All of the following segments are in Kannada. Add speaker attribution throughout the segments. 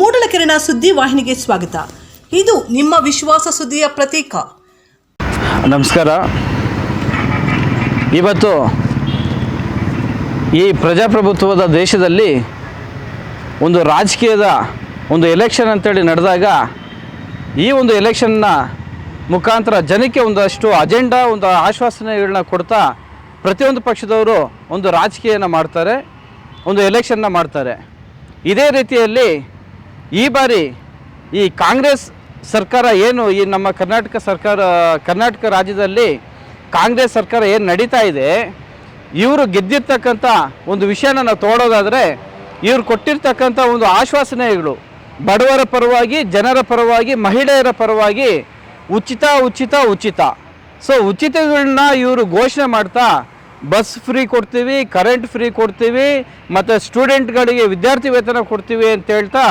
Speaker 1: ಮೂಡಲಕೆರೆನ ಸುದ್ದಿ ವಾಹಿನಿಗೆ ಸ್ವಾಗತ. ಇದು ನಿಮ್ಮ ವಿಶ್ವಾಸ ಸುದ್ದಿಯ ಪ್ರತೀಕ.
Speaker 2: ನಮಸ್ಕಾರ. ಇವತ್ತು ಈ ಪ್ರಜಾಪ್ರಭುತ್ವದ ದೇಶದಲ್ಲಿ ಒಂದು ರಾಜಕೀಯದ ಒಂದು ಎಲೆಕ್ಷನ್ ಅಂತೇಳಿ ನಡೆದಾಗ ಈ ಒಂದು ಎಲೆಕ್ಷನ್ನ ಮುಖಾಂತರ ಜನಕ್ಕೆ ಒಂದಷ್ಟು ಅಜೆಂಡಾ ಒಂದು ಆಶ್ವಾಸನೆಗಳನ್ನ ಕೊಡ್ತಾ ಪ್ರತಿಯೊಂದು ಪಕ್ಷದವರು ಒಂದು ರಾಜಕೀಯನ ಮಾಡ್ತಾರೆ, ಒಂದು ಎಲೆಕ್ಷನ್ನ ಮಾಡ್ತಾರೆ. ಇದೇ ರೀತಿಯಲ್ಲಿ ಈ ಬಾರಿ ಈ ಕಾಂಗ್ರೆಸ್ ಸರ್ಕಾರ ಏನು, ಈ ನಮ್ಮ ಕರ್ನಾಟಕ ಸರ್ಕಾರ, ಕರ್ನಾಟಕ ರಾಜ್ಯದಲ್ಲಿ ಕಾಂಗ್ರೆಸ್ ಸರ್ಕಾರ ಏನು ನಡೀತಾ ಇದೆ, ಇವರು ಗೆದ್ದಿರ್ತಕ್ಕಂಥ ಒಂದು ವಿಷಯನ ನಾವು ತೋಡೋದಾದರೆ ಇವರು ಕೊಟ್ಟಿರ್ತಕ್ಕಂಥ ಒಂದು ಆಶ್ವಾಸನೆಗಳು, ಬಡವರ ಪರವಾಗಿ, ಜನರ ಪರವಾಗಿ, ಮಹಿಳೆಯರ ಪರವಾಗಿ ಉಚಿತ ಉಚಿತ ಉಚಿತ. ಸೊ ಉಚಿತಗಳನ್ನ ಇವರು ಘೋಷಣೆ ಮಾಡ್ತಾ ಬಸ್ ಫ್ರೀ ಕೊಡ್ತೀವಿ, ಕರೆಂಟ್ ಫ್ರೀ ಕೊಡ್ತೀವಿ, ಮತ್ತು ಸ್ಟೂಡೆಂಟ್ಗಳಿಗೆ ವಿದ್ಯಾರ್ಥಿ ವೇತನ ಕೊಡ್ತೀವಿ ಅಂತ ಹೇಳ್ತಾ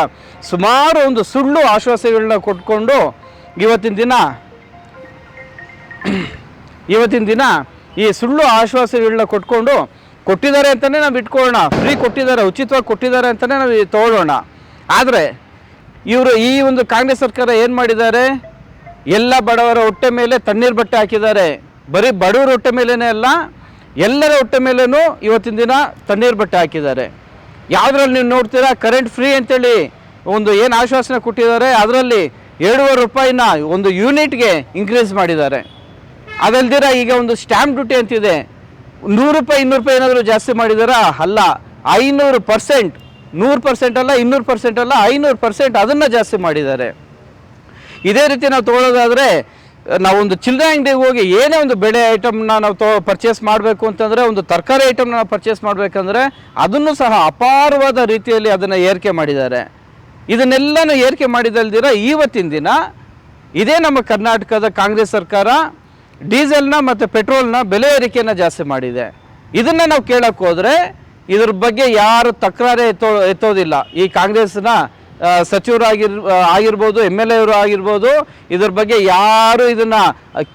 Speaker 2: ಸುಮಾರು ಒಂದು ಸುಳ್ಳು ಆಶ್ವಾಸಗಳನ್ನ ಕೊಟ್ಕೊಂಡು ಇವತ್ತಿನ ದಿನ ಇವತ್ತಿನ ದಿನ ಈ ಸುಳ್ಳು ಆಶ್ವಾಸಗಳನ್ನ ಕೊಟ್ಕೊಂಡು ಕೊಟ್ಟಿದ್ದಾರೆ ಅಂತಲೇ ನಾವು ಇಟ್ಕೊಳ್ಳೋಣ. ಫ್ರೀ ಕೊಟ್ಟಿದ್ದಾರೆ, ಉಚಿತವಾಗಿ ಕೊಟ್ಟಿದ್ದಾರೆ ಅಂತಲೇ ನಾವು ತೊಗೊಳ್ಳೋಣ. ಆದರೆ ಇವರು ಈ ಒಂದು ಕಾಂಗ್ರೆಸ್ ಸರ್ಕಾರ ಏನು ಮಾಡಿದ್ದಾರೆ? ಎಲ್ಲ ಬಡವರ ಹೊಟ್ಟೆ ಮೇಲೆ ತಣ್ಣೀರು ಬಟ್ಟೆ ಹಾಕಿದ್ದಾರೆ. ಬರೀ ಬಡವರ ಹೊಟ್ಟೆ ಮೇಲೇ ಅಲ್ಲ ಎಲ್ಲರ ಹೊಟ್ಟೆ ಮೇಲೂ ಇವತ್ತಿನ ದಿನ ತಣ್ಣೀರು ಬಟ್ಟೆ ಹಾಕಿದ್ದಾರೆ. ಯಾವುದ್ರಲ್ಲಿ ನೀವು ನೋಡ್ತೀರಾ? ಕರೆಂಟ್ ಫ್ರೀ ಅಂತೇಳಿ ಒಂದು ಏನು ಆಶ್ವಾಸನೆ ಕೊಟ್ಟಿದ್ದಾರೆ. ಅದರಲ್ಲಿ ಎರಡೂವರೆ ರೂಪಾಯಿನ ಒಂದು ಯೂನಿಟ್ಗೆ ಇನ್ಕ್ರೀಸ್ ಮಾಡಿದ್ದಾರೆ. ಅದಲ್ದಿರ ಈಗ ಒಂದು ಸ್ಟ್ಯಾಂಪ್ ಡ್ಯೂಟಿ ಅಂತಿದೆ. ನೂರು ರೂಪಾಯಿ, ಇನ್ನೂರು ರೂಪಾಯಿ ಏನಾದರೂ ಜಾಸ್ತಿ ಮಾಡಿದಾರಾ? ಅಲ್ಲ, ಐನೂರು ಪರ್ಸೆಂಟ್ ನೂರು ಪರ್ಸೆಂಟ್ ಅಲ್ಲ, ಇನ್ನೂರು ಪರ್ಸೆಂಟ್ ಅಲ್ಲ, ಐನೂರು ಪರ್ಸೆಂಟ್ ಅದನ್ನು ಜಾಸ್ತಿ ಮಾಡಿದ್ದಾರೆ. ಇದೇ ರೀತಿ ನಾವು ತೊಗೊಳೋದಾದರೆ ನಾವೊಂದು ಚಿಲ್ಲರೆ ಅಂಗಡಿಗೆ ಹೋಗಿ ಏನೇ ಒಂದು ಬೆಳೆ ಐಟಮ್ನ ನಾವು ತೊ ಪರ್ಚೇಸ್ ಮಾಡಬೇಕು ಅಂತಂದರೆ, ಒಂದು ತರಕಾರಿ ಐಟಮ್ನ ನಾವು ಪರ್ಚೇಸ್ ಮಾಡಬೇಕಂದ್ರೆ, ಅದನ್ನು ಸಹ ಅಪಾರವಾದ ರೀತಿಯಲ್ಲಿ ಅದನ್ನು ಏರಿಕೆ ಮಾಡಿದ್ದಾರೆ. ಇದನ್ನೆಲ್ಲನೂ ಏರಿಕೆ ಮಾಡಿದಲ್ದಿರ ಇವತ್ತಿನ ದಿನ, ಇದೇ ನಮ್ಮ ಕರ್ನಾಟಕದ ಕಾಂಗ್ರೆಸ್ ಸರ್ಕಾರ ಡೀಸೆಲ್ನ ಮತ್ತು ಪೆಟ್ರೋಲ್ನ ಬೆಲೆ ಏರಿಕೆಯನ್ನು ಜಾಸ್ತಿ ಮಾಡಿದೆ. ಇದನ್ನು ನಾವು ಕೇಳೋಕ್ಕೋದ್ರೆ ಇದ್ರ ಬಗ್ಗೆ ಯಾರು ತಕರಾರೇ ಎತ್ತೋ ಎತ್ತೋದಿಲ್ಲ. ಈ ಕಾಂಗ್ರೆಸ್ನ ಸಚಿವರಾಗಿರ್ ಆಗಿರ್ ಆಗಿರ್ಬೋದು, ಎಂ ಎಲ್ ಎವರು ಆಗಿರ್ಬೋದು, ಇದ್ರ ಬಗ್ಗೆ ಯಾರು ಇದನ್ನು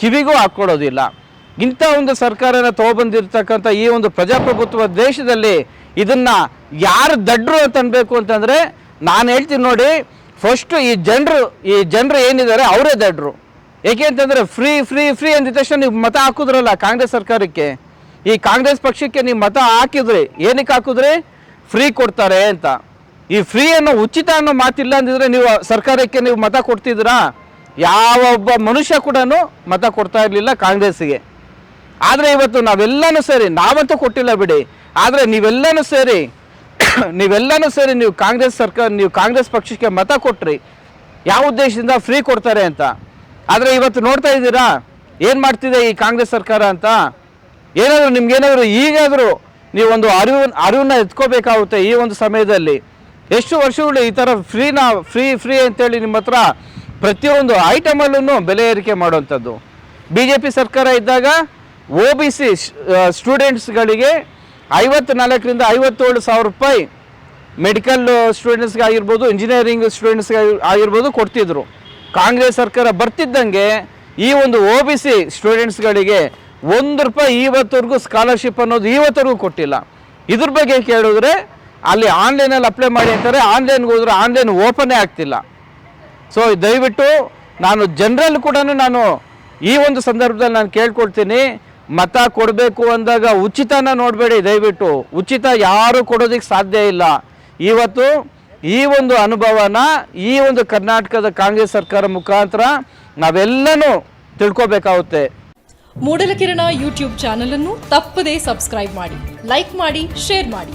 Speaker 2: ಕಿವಿಗೂ ಹಾಕ್ಕೊಡೋದಿಲ್ಲ ಇಂಥ ಒಂದು ಸರ್ಕಾರನ ತೊಗೊಬಂದಿರ್ತಕ್ಕಂಥ ಈ ಒಂದು ಪ್ರಜಾಪ್ರಭುತ್ವ ದೇಶದಲ್ಲಿ ಇದನ್ನು ಯಾರು ದಡ್ರು ಅಂತ ಅನ್ಬೇಕು ಅಂತಂದರೆ, ನಾನು ಹೇಳ್ತೀನಿ ನೋಡಿ ಫಸ್ಟು ಈ ಜನರು ಈ ಜನರು ಏನಿದ್ದಾರೆ, ಅವರೇ ದಡ್ರು. ಏಕೆ ಅಂತಂದರೆ ಫ್ರೀ ಫ್ರೀ ಫ್ರೀ ಅಂದಿದ ತಕ್ಷಣ ನೀವು ಮತ ಹಾಕಿದ್ರಲ್ಲ ಕಾಂಗ್ರೆಸ್ ಸರ್ಕಾರಕ್ಕೆ. ಈ ಕಾಂಗ್ರೆಸ್ ಪಕ್ಷಕ್ಕೆ ನೀವು ಮತ ಹಾಕಿದ್ರಿ, ಏನಕ್ಕೆ ಹಾಕಿದ್ರಿ? ಫ್ರೀ ಕೊಡ್ತಾರೆ ಅಂತ. ಈ ಫ್ರೀ ಅನ್ನೋ ಉಚಿತ ಅನ್ನೋ ಮಾತಿಲ್ಲ ಅಂದಿದ್ರೆ ನೀವು ಸರ್ಕಾರಕ್ಕೆ ನೀವು ಮತ ಕೊಡ್ತಿದ್ದೀರಾ? ಯಾವ ಒಬ್ಬ ಮನುಷ್ಯ ಕೂಡ ಮತ ಕೊಡ್ತಾ ಇರಲಿಲ್ಲ ಕಾಂಗ್ರೆಸ್ಸಿಗೆ. ಆದರೆ ಇವತ್ತು ನಾವೆಲ್ಲನೂ ಸೇರಿ, ನಾವಂತೂ ಕೊಟ್ಟಿಲ್ಲ ಬಿಡಿ. ಆದರೆ ನೀವೆಲ್ಲನೂ ಸೇರಿ ನೀವೆಲ್ಲನೂ ಸೇರಿ ನೀವು ಕಾಂಗ್ರೆಸ್ ಸರ್ಕಾರ, ನೀವು ಕಾಂಗ್ರೆಸ್ ಪಕ್ಷಕ್ಕೆ ಮತ ಕೊಟ್ರಿ. ಯಾವ ಉದ್ದೇಶದಿಂದ ಫ್ರೀ ಕೊಡ್ತಾರೆ ಅಂತ? ಆದರೆ ಇವತ್ತು ನೋಡ್ತಾ ಇದ್ದೀರಾ? ಏನು ಮಾಡ್ತಿದೆ ಈ ಕಾಂಗ್ರೆಸ್ ಸರ್ಕಾರ ಅಂತ? ಏನಾದರೂ ನಿಮ್ಗೇನಾದರೂ ಈಗಾದರೂ ನೀವು ಒಂದು ಅರಿವು, ಅರಿವನ್ನ ಎತ್ಕೋಬೇಕಾಗುತ್ತೆ ಈ ಒಂದು ಸಮಯದಲ್ಲಿ. ಎಷ್ಟು ವರ್ಷಗಳು ಈ ಥರ ಫ್ರೀನ, ಫ್ರೀ ಫ್ರೀ ಅಂತೇಳಿ ನಿಮ್ಮ ಹತ್ರ ಪ್ರತಿಯೊಂದು ಐಟಮಲ್ಲೂ ಬೆಲೆ ಏರಿಕೆ ಮಾಡುವಂಥದ್ದು. ಬಿ ಜೆ ಪಿ ಸರ್ಕಾರ ಇದ್ದಾಗ ಒ ಬಿ ಸಿ ಸ್ಟೂಡೆಂಟ್ಸ್ಗಳಿಗೆ ಐವತ್ನಾಲ್ಕರಿಂದ ಐವತ್ತೇಳು ಸಾವಿರ ರೂಪಾಯಿ ಮೆಡಿಕಲ್ ಸ್ಟೂಡೆಂಟ್ಸ್ಗೆ ಆಗಿರ್ಬೋದು, ಇಂಜಿನಿಯರಿಂಗ್ ಸ್ಟೂಡೆಂಟ್ಸ್ಗೆ ಆಗಿರ್ಬೋದು ಕೊಡ್ತಿದ್ರು. ಕಾಂಗ್ರೆಸ್ ಸರ್ಕಾರ ಬರ್ತಿದ್ದಂಗೆ ಈ ಒಂದು ಒ ಬಿ ಸಿ ಸ್ಟೂಡೆಂಟ್ಸ್ಗಳಿಗೆ ಒಂದು ರೂಪಾಯಿ ಇವತ್ತವರೆಗೂ ಸ್ಕಾಲರ್ಶಿಪ್ ಅನ್ನೋದು ಇವತ್ತವರೆಗೂ ಕೊಟ್ಟಿಲ್ಲ. ಇದ್ರ ಬಗ್ಗೆ ಕೇಳಿದ್ರೆ ಅಲ್ಲಿ ಆನ್ಲೈನಲ್ಲಿ ಅಪ್ಲೈ ಮಾಡಿ ಅಂತಾರೆ ಆನ್ಲೈನ್ಗೆ ಹೋದ್ರೆ ಆನ್ಲೈನ್ ಓಪನೇ ಆಗ್ತಿಲ್ಲ. ಸೊ ದಯವಿಟ್ಟು ನಾನು ಜನರಲ್ ಕೂಡ ನಾನು ಈ ಒಂದು ಸಂದರ್ಭದಲ್ಲಿ ನಾನು ಕೇಳ್ಕೊಳ್ತೀನಿ, ಮತ ಕೊಡಬೇಕು ಅಂದಾಗ ಉಚಿತನ ನೋಡಬೇಡಿ ದಯವಿಟ್ಟು. ಉಚಿತ ಯಾರು ಕೊಡೋದಕ್ಕೆ ಸಾಧ್ಯ ಇಲ್ಲ. ಇವತ್ತು ಈ ಒಂದು ಅನುಭವನ ಈ ಒಂದು ಕರ್ನಾಟಕದ ಕಾಂಗ್ರೆಸ್ ಸರ್ಕಾರ ಮುಖಾಂತರ ನಾವೆಲ್ಲನೂ ತಿಳ್ಕೊಬೇಕಾಗುತ್ತೆ.
Speaker 3: ಮೂಡಲಕಿರಣ ಯೂಟ್ಯೂಬ್ ಚಾನಲನ್ನು ತಪ್ಪದೇ ಸಬ್ಸ್ಕ್ರೈಬ್ ಮಾಡಿ ಲೈಕ್ ಮಾಡಿ ಶೇರ್ ಮಾಡಿ.